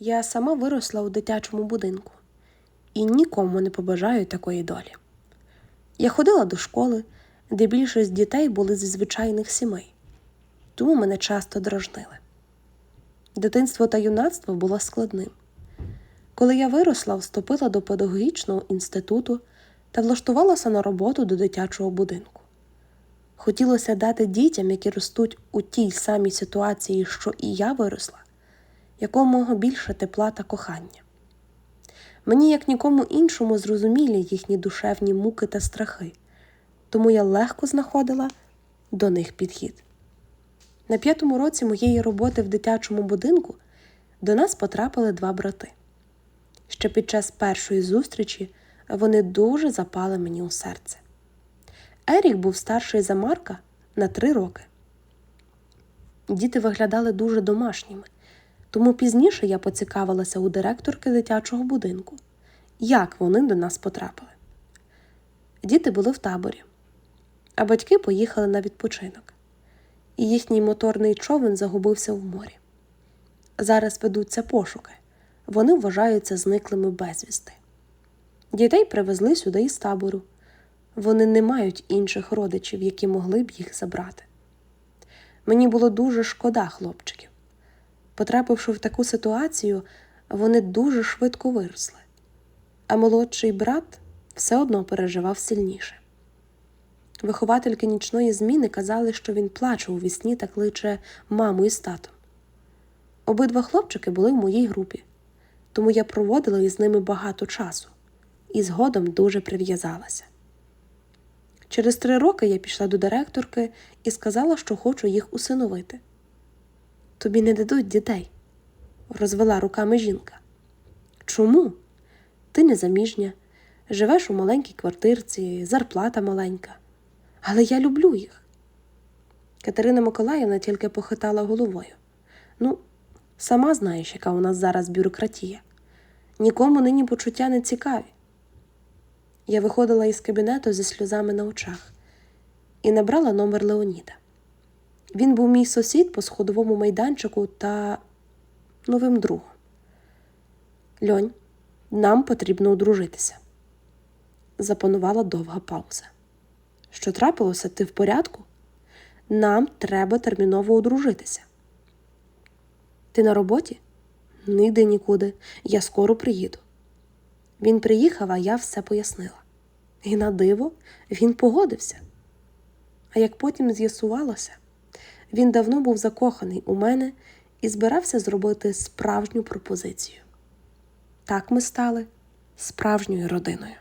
Я сама виросла у дитячому будинку і нікому не побажаю такої долі. Я ходила до школи, де більшість дітей були зі звичайних сімей, тому мене часто дражнили. Дитинство та юнацтво було складним. Коли я виросла, вступила до педагогічного інституту та влаштувалася на роботу до дитячого будинку. Хотілося дати дітям, які ростуть у тій самій ситуації, що і я виросла, якомога більше тепла та кохання. Мені, як нікому іншому, зрозумілі їхні душевні муки та страхи, тому я легко знаходила до них підхід. На п'ятому році моєї роботи в дитячому будинку до нас потрапили два брати. Ще під час першої зустрічі вони дуже запали мені у серце. Ерік був старший за Марка на три роки. Діти виглядали дуже домашніми, тому пізніше я поцікавилася у директорки дитячого будинку, як вони до нас потрапили. Діти були в таборі, а батьки поїхали на відпочинок, і їхній моторний човен загубився в морі. Зараз ведуться пошуки, вони вважаються зниклими безвісти. Дітей привезли сюди із табору. Вони не мають інших родичів, які могли б їх забрати. Мені було дуже шкода хлопчиків. Потрапивши в таку ситуацію, вони дуже швидко виросли, а молодший брат все одно переживав сильніше. Виховательки нічної зміни казали, що він плаче у вісні та кличе маму із татом. Обидва хлопчики були в моїй групі, тому я проводила із ними багато часу і згодом дуже прив'язалася. Через три роки я пішла до директорки і сказала, що хочу їх усиновити. Тобі не дадуть дітей, розвела руками жінка. Чому? Ти незаміжня, живеш у маленькій квартирці, зарплата маленька. Але я люблю їх. Катерина Миколаївна тільки похитала головою. Ну, сама знаєш, яка у нас зараз бюрократія. Нікому нині почуття не цікаві. Я виходила із кабінету зі сльозами на очах і набрала номер Леоніда. Він був мій сусід по сходовому майданчику та новим другом. Льонь, нам потрібно одружитися. Запанувала довга пауза. Що трапилося, ти в порядку? Нам треба терміново одружитися. Ти на роботі? Йди нікуди, я скоро приїду. Він приїхав, а я все пояснила. І на диво він погодився. А як потім з'ясувалося, він давно був закоханий у мене і збирався зробити справжню пропозицію. Так ми стали справжньою родиною.